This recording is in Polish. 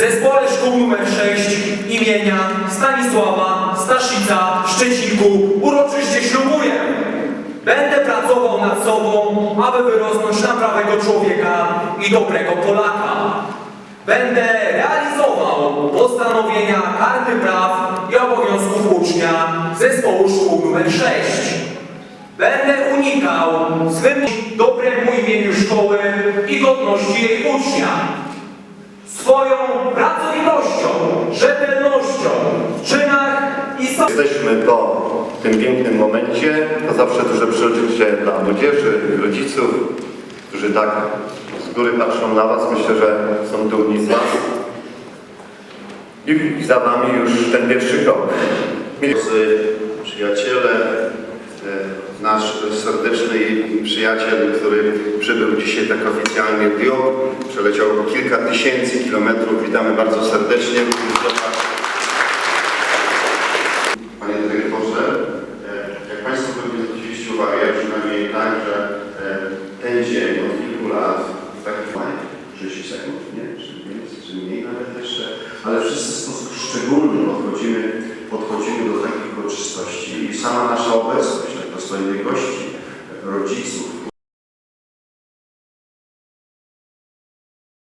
zespole szkół nr 6 imienia Stanisława Staszica w Szczecinku uroczyście ślubuję. Będę pracował nad sobą, aby wyrosnąć na prawego człowieka i dobrego Polaka. Będę realizował postanowienia karty praw i obowiązków ucznia zespołu szkół nr 6. Będę unikał swym dobremu imieniu szkoły i godności jej ucznia. Swoją pracowitością, rzetelnością w czynach i so... Jesteśmy po tym pięknym momencie. To zawsze duże przeżycie dla młodzieży rodziców, którzy tak z góry patrzą na Was. Myślę, że są dumni z Was. I za Wami już ten pierwszy krok. Drodzy przyjaciele, serdeczny przyjaciel, który przybył dzisiaj tak oficjalnie w Rio, przeleciał kilka tysięcy kilometrów. Witamy bardzo serdecznie. Panie dyrektorze, e, jak Państwo pewnie zwróciliście uwagę, przynajmniej tak, że e, ten dzień od kilku lat takich 30 sekund, nie? Czy więcej, czy mniej nawet jeszcze, ale wszyscy w sposób szczególny podchodzimy, podchodzimy do takich uroczystości i sama nasza obecność, jak dostojnych gości, rodízio